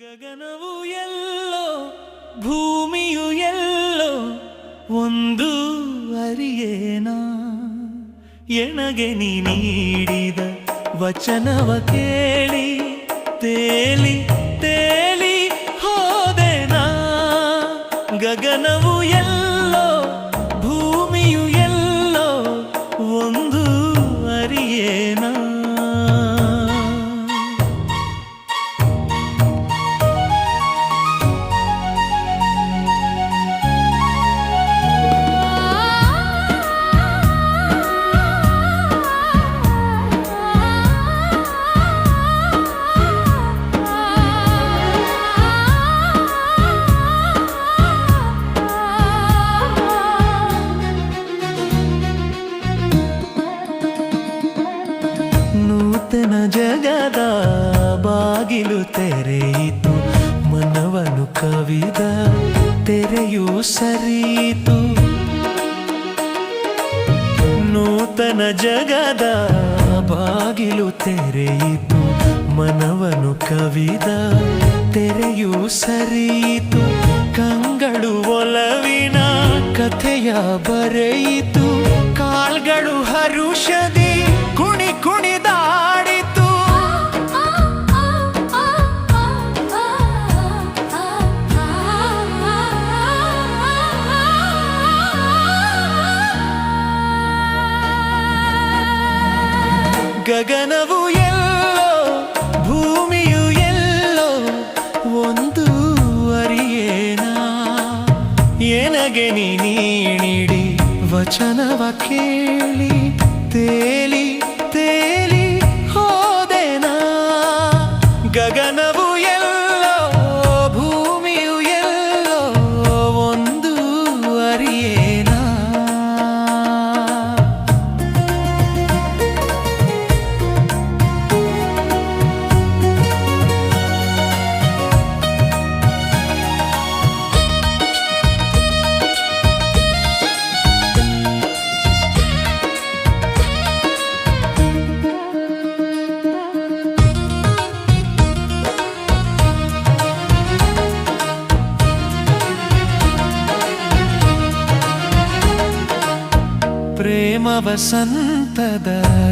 ಗಗನವು ಎಲ್ಲೋ, ಭೂಮಿಯು ಎಲ್ಲೋ, ಒಂದು ಅರಿಯೇನ? ಎಣಗೆ ನೀ ನೀಡಿದ ವಚನವ ಕೇಳಿ, ತೇಲಿ ತೇಲಿ ಹೋದೆನಾ? ಗಗನವು ಎಲ್ಲೋ ಬಾಗಿಲು ತೆರೆಯಿತು, ಮನವನು ಕವಿದ ತೆರೆಯು ಸರಿಯಿತು. ನೂತನ ಜಗದ ಬಾಗಿಲು ತೆರೆಯಿತು, ಮನವನು ಕವಿದ ತೆರೆಯು ಸರಿಯಿತು. ಕಂಗಳು ಒಲವಿನ ಕಥೆಯ ಬರೆಯಿತು, ಕಾಲ್ಗಳು ಹರುಷದಿ ಗಗನವು ಎಲ್ಲೋ ಭೂಮಿಯು ಎಲ್ಲೋ ಒಂದು ಅರಿಯೇನ? ಎನಗೆ ನೀ ನೀಡಿ ವಚನವ ಕೇಳಿ ತೇಲಿ ಪ್ರೇಮ ವಸಂತದ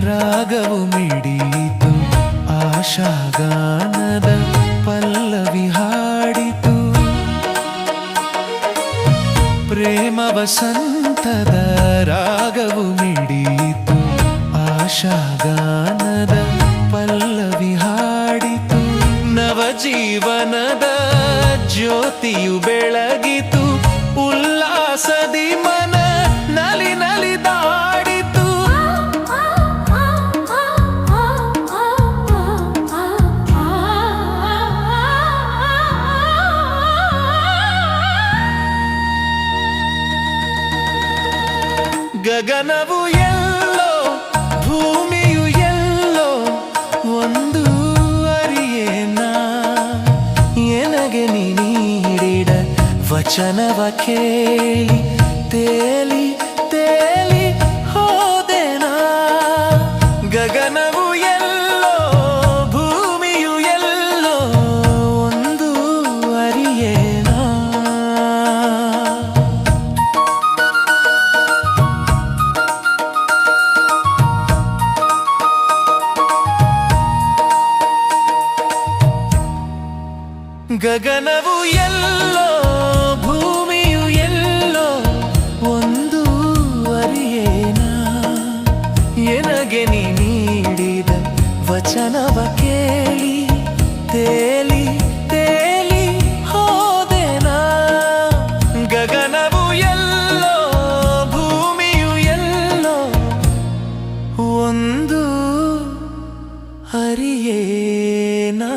ರಾಗವು ಮಿಡಿಯಿತು. ಆಶಾಗಾನದ ಪಲ್ಲವಿ ಹಾಡಿತು. ಪ್ರೇಮ ವಸಂತದ ರಾಗವು ಮಿಡಿಯಿತು. ಆಶಾಗಾನದ ಪಲ್ಲವಿ ಹಾಡಿತು. ನವಜೀವನದ ಜ್ಯೋತಿಯು ಬೆಳಗಿತು. ಉಲ್ಲಾಸದಿ ಮನ ಗಗನವು ಎಲ್ಲೋ ಭೂಮಿಯು ಎಲ್ಲೋ ಒಂದು ಅರಿಯೇನ ಎನಗೆ ನೀ ನೀಡಿದ ವಚನವ ಕೇಳಿ ತೇಲಿ ತೇಲಿ ಗಗನವು ಎಲ್ಲೋ ಭೂಮಿಯು ಎಲ್ಲೋ ಒಂದು ಅರಿಯೇನ ಎನಗೆ ನೀ ನೀಡಿದ ವಚನವ ಕೇಳಿ ತೇಲಿ ತೇಲಿ ಹೋದೆನಾ ಗಗನವು ಎಲ್ಲೋ ಭೂಮಿಯು ಎಲ್ಲೋ ಒಂದು ಹರಿಯೇನಾ